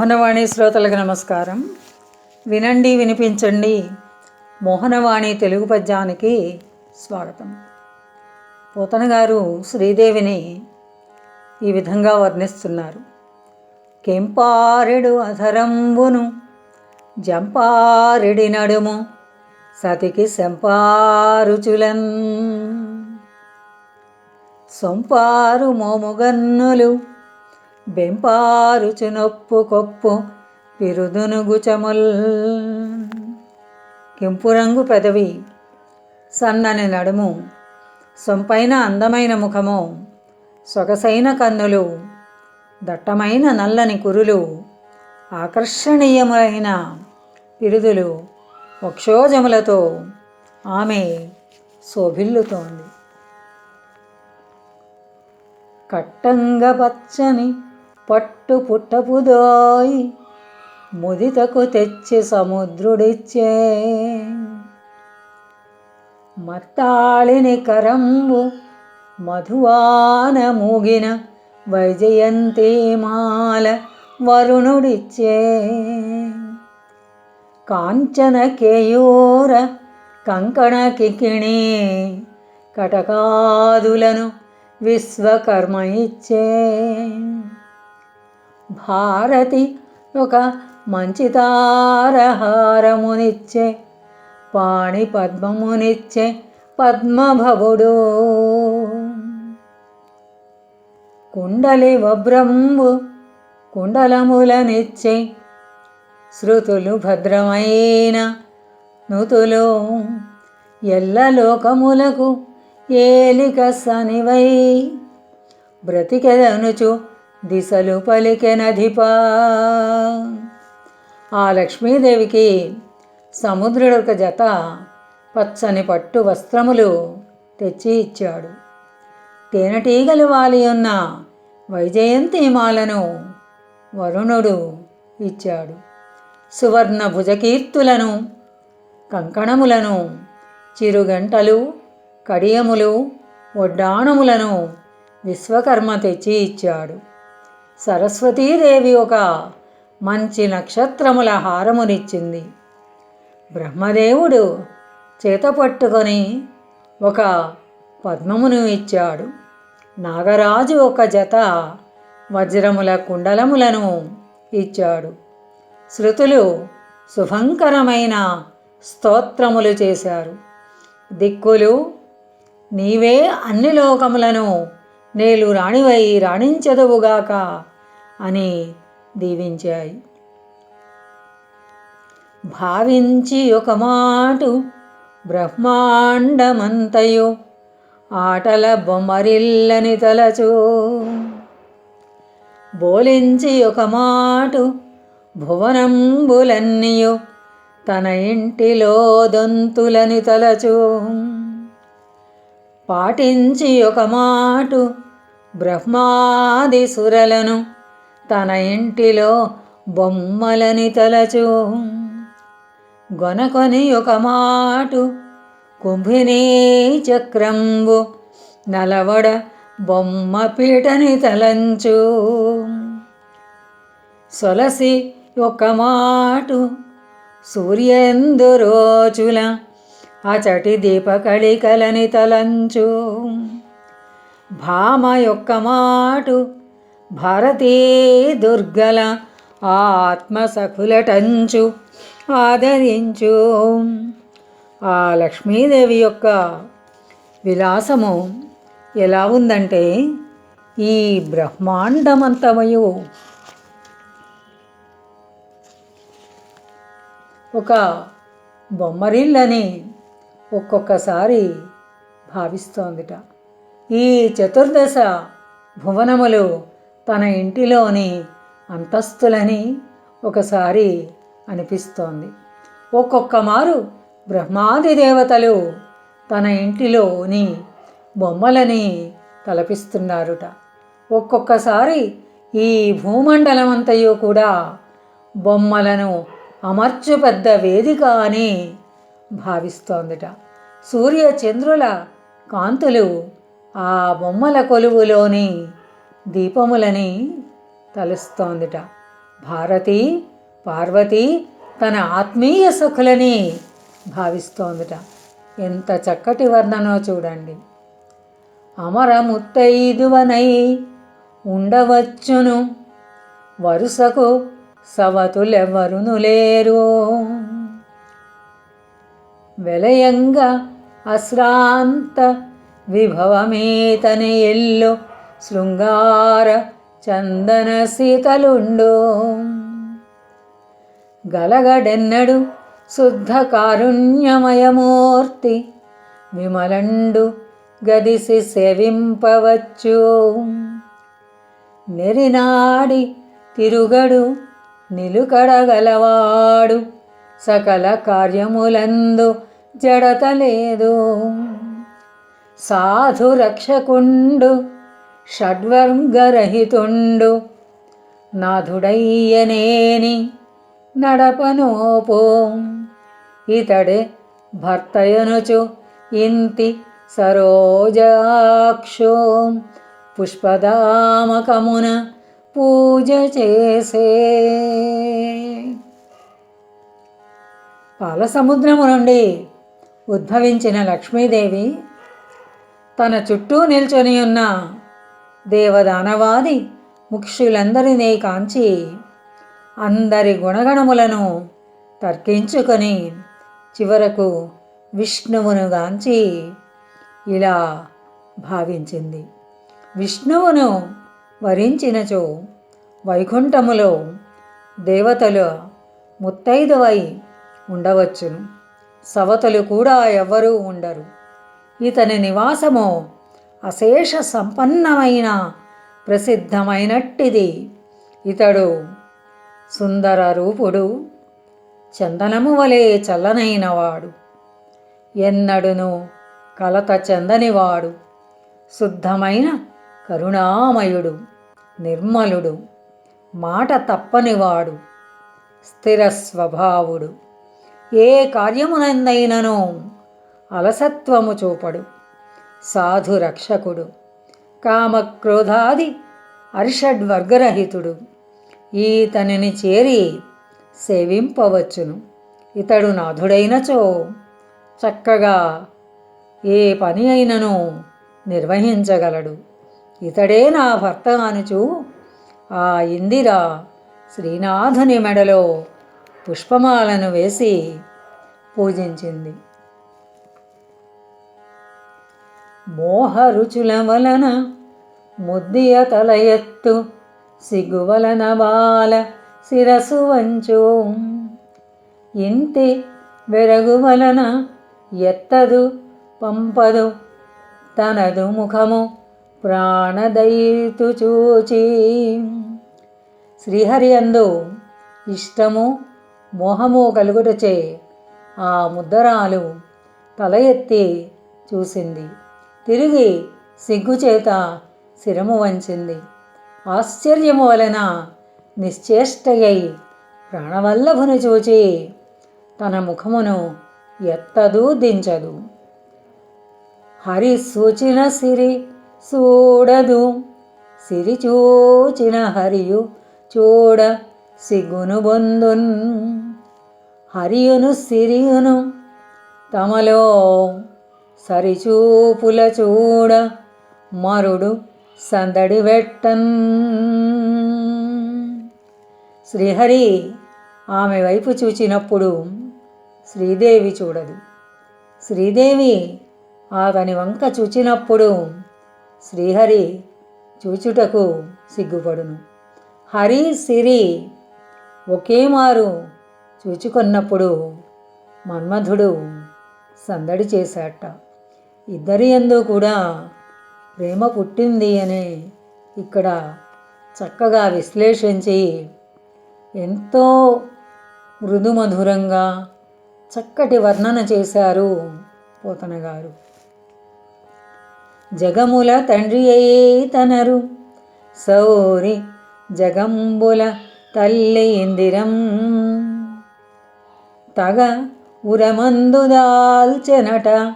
మోహనవాణి శ్రోతలకు నమస్కారం. వినండి వినిపించండి. మోహనవాణి తెలుగు పద్యానికి స్వాగతం. పోతన గారు శ్రీదేవిని ఈ విధంగా వర్ణిస్తున్నారు. కెంపారెడు అధరంబును జంపారెడి నడుము సతికి శంపారుచులన్ సొంపారు మోముగన్నులు బెంపారుచు నొప్పు కొప్పు పిరుదునుగుచముల్. కెంపు రంగు పెదవి సన్నని నడుము సొంపైన అందమైన ముఖము సొగసైన కన్నులు దట్టమైన నల్లని కురులు ఆకర్షణీయములైన పిరుదులు వక్షోజములతో ఆమె శోభిల్లుతోంది. కట్టంగ పచ్చని పట్టు పుట్టపుదోయి ముదితకు తెచ్చి సముద్రుడిచ్చే. మత్తాళిని కరంబు మధువాన మూగిన వైజయంతి మాల వరుణుడిచ్చే. కాంచన కేయూర కంకణ కికిణి కటకాదులను విశ్వకర్మ ఇచ్చే. భారతి ఒక మంచి తారహారమునిచ్చే పాణి పద్మమునిచ్చే పద్మభవుడు. కుండలి వబ్రంబు కుండలములనిచ్చే శృతులు భద్రమైన నుతులు. ఎల్ల లోకములకు ఏలిక సనివై బ్రతికెదనుచు దిశలు పలికెనధిపా. ఆ లక్ష్మీదేవికి సముద్రుడొక జత పచ్చని పట్టు వస్త్రములు తెచ్చి ఇచ్చాడు. తేనెటీగలు వాలి ఉన్న వైజయంతి మాలను వరుణుడు ఇచ్చాడు. సువర్ణ భుజకీర్తులను కంకణములను చిరుగంటలు కడియములు ఒడ్డాణములను విశ్వకర్మ తెచ్చి ఇచ్చాడు. సరస్వతీదేవి ఒక మంచి నక్షత్రముల హారమునిచ్చింది. బ్రహ్మదేవుడు చేత పట్టుకొని ఒక పద్మమును ఇచ్చాడు. నాగరాజు ఒక జత వజ్రముల కుండలములను ఇచ్చాడు. శృతులు శుభంకరమైన స్తోత్రములు చేశారు. దిక్కులు నీవే అన్ని లోకములను నేలు రాణివై రాణించదువుగాక అని దీవించాయి. భావించి ఒక మాటు బ్రహ్మాండమంతయు ఆటల బొమ్మరిల్లని తలచు. బోలించి ఒక మాటు భువనంబులన్నీయు తన ఇంటిలో దొంతులని తలచు. పాటించి ఒక మాటు బ్రహ్మాది సురలను తన ఇంటిలో బొమ్మలని తలచు. గొనకొని ఒక మాటు కుంభినీ చక్రంబు నలవడ బొమ్మ పీటని తలంచు. సొలసి ఒక మాటు సూర్యందు రోజుల అచటి దీపకళికలని తలంచు. భామ యొక్క మాటు భారతీ దుర్గల ఆత్మసఖులటంచు ఆదరించు. ఆ లక్ష్మీదేవి యొక్క విలాసము ఎలా ఉందంటే ఈ బ్రహ్మాండమంతమయు ఒక బొమ్మరిల్లని ఒక్కొక్కసారి భావిస్తోందిట. ఈ చతుర్దశ భువనములు తన ఇంటిలోని అంతస్తులని ఒకసారి అనిపిస్తోంది. ఒక్కొక్క మారు బ్రహ్మాది దేవతలు తన ఇంటిలోని బొమ్మలని తలపిస్తున్నారుట. ఒక్కొక్కసారి ఈ భూమండలమంతయు కూడా బొమ్మలను అమర్చు పెద్ద వేదిక అని భావిస్తోందిట. సూర్యచంద్రుల కాంతులు ఆ బొమ్మల కొలువులోని దీపములని తలుస్తోందిట. భారతి పార్వతి తన ఆత్మీయ సుఖులని భావిస్తోందిట. ఎంత చక్కటి వర్ణనో చూడండి. అమర ముత్తైదువనై ఉండవచ్చును. వరుసకు సవతులెవరును లేరు. వెలయంగా అశ్రాంత విభవమేతని ఎల్లు శృంగార చందన శీతలుండు గలగడెన్నడు శుద్ధ కారుణ్యమయమూర్తి విమలండు గదిసి సేవింపవచ్చు. నెరినాడి తిరుగడు నిలుకడగలవాడు సకల కార్యములందు జడత లేదు. సాధు రక్షకుండు షడ్వర్గరహితుండు. నాథుడయ్యనేని నడపనోపో. ఇతడే భర్తయనుచు ఇంతి సరోజాక్షో. పుష్పదామకమున పూజ చేసే. పాలసముద్రము నుండి ఉద్భవించిన లక్ష్మీదేవి తన చుట్టూ నిల్చొని ఉన్న దేవదానవాది ముఖ్యులందరినీ కాంచి అందరి గుణగణములను తర్కించుకొని చివరకు విష్ణువును గాంచి ఇలా భావించింది. విష్ణువును వరించినచో వైకుంఠములో దేవతలు ముత్తైదువై ఉండవచ్చును. సవతలు కూడా ఎవ్వరూ ఉండరు. ఇతని నివాసము అశేష సంపన్నమైన ప్రసిద్ధమైనట్టిది. ఇతడు సుందర రూపుడు చందనము వలె చల్లనైనవాడు. ఎన్నడును కలత చెందనివాడు. శుద్ధమైన కరుణామయుడు నిర్మలుడు మాట తప్పనివాడు స్థిర స్వభావుడు ఏ కార్యమునందైనను అలసత్వము చూపడు. సాధు రక్షకుడు కామక్రోధాది అర్షడ్వర్గరహితుడు ఈతనిని చేరి సేవింపవచ్చును. ఇతడు నాథుడైనచో చక్కగా ఏ పని అయినను నిర్వహించగలడు. ఇతడే నా భర్త అనుచు ఆ ఇందిర శ్రీనాథుని మెడలో పుష్పమాలను వేసి పూజించింది. మోహరుచుల వలన ముద్దియ తల ఎత్తు సిగ్గు బాల శిరసు వంచు. ఇంటి వెరగు వలన ఎత్తదు పంపదు తనదు ముఖము ప్రాణదైతు చూచి. శ్రీహరి అందు ఇష్టము మోహము కలుగుటచే ఆ ముద్దరాలు తల ఎత్తి చూసింది. తిరిగి సిగ్గుచేత శిరము వంచింది. ఆశ్చర్యము వలన నిశ్చేష్టయై ప్రాణవల్లభుని చూచి తన ముఖమును ఎత్తదు దించదు. హరి సూచిన సిరి చూడదు సిరి చూచిన హరియు చూడ సిగ్గును బొందున్. హరియును సిరియును తమలో సరిచూపుల చూడ మరుడు సందడి వెట్టన్. శ్రీహరి ఆమె వైపు చూచినప్పుడు శ్రీదేవి చూడదు. శ్రీదేవి అతని వంక చూచినప్పుడు శ్రీహరి చూచుటకు సిగ్గుపడును. హరి సిరి ఒకే మారు చూచుకున్నప్పుడు మన్మధుడు సందడి చేశాట ఇద్దరి ఎందు కూడా ప్రేమ పుట్టింది అని ఇక్కడ చక్కగా విశ్లేషించి ఎంతో మృదుమధురంగా చక్కటి వర్ణన చేశారు పోతన గారు. జగముల తండ్రి తనరు. సౌరి జగంబుల తల్లి ఇందిరం. తగ ఉరమందు దాల్చెనట.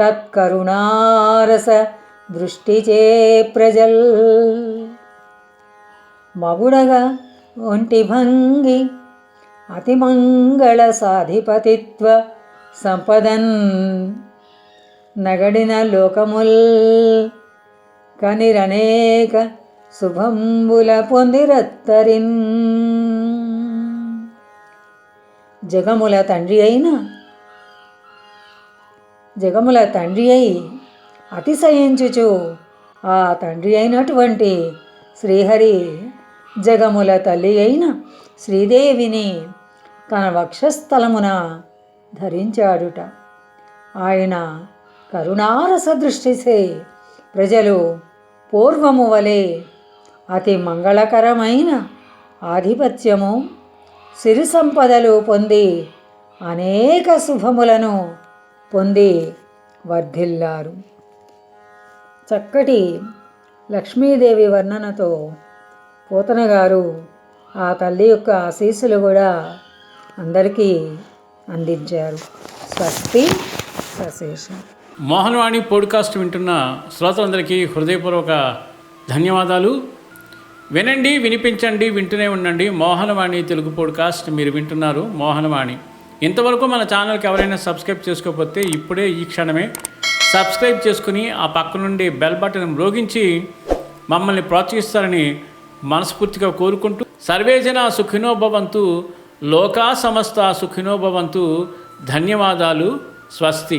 తత్కరుణారస దృష్టిచే ప్రజల్ మగుడగా ఒంటి భంగి అతి మంగళ సాధిపతిత్వ సంపదన్। నగడిన లోకముల్ కనిరనేక శుభంబుల పొందిరత్తరిన్। జగముల తండ్రి అయిన జగముల తండ్రి అయి అతిశయించుచు ఆ తండ్రి అయినటువంటి శ్రీహరి జగముల తల్లి అయిన శ్రీదేవిని తన వక్షస్థలమున ధరించాడుట. ఆయన కరుణారస దృష్టిసే ప్రజలు పూర్వము వలె అతి మంగళకరమైన ఆధిపత్యము సిరి సంపదలు పొంది అనేక శుభములను పొంది వర్ధిల్లారు. చక్కటి లక్ష్మీదేవి వర్ణనతో పోతన గారు ఆ తల్లి యొక్క ఆశీస్సులు కూడా అందరికీ అందించారు. స్వస్తి సశేషం. మోహనవాణి పోడ్కాస్ట్ వింటున్న శ్రోతలందరికీ హృదయపూర్వక ధన్యవాదాలు. వినండి వినిపించండి వింటూనే ఉండండి. మోహనవాణి తెలుగు పోడ్కాస్ట్ మీరు వింటున్నారు. మోహనవాణి. ఇంతవరకు మన ఛానల్కి ఎవరైనా సబ్స్క్రైబ్ చేసుకోకపోతే ఇప్పుడే ఈ క్షణమే సబ్స్క్రైబ్ చేసుకుని ఆ పక్క నుండి బెల్ బటన్ మ్రోగించి మమ్మల్ని ప్రోత్సహిస్తారని మనస్ఫూర్తిగా కోరుకుంటూ సర్వేజన సుఖినోభవంతు లోకా సమస్త సుఖినోభవంతు ధన్యవాదాలు స్వస్తి.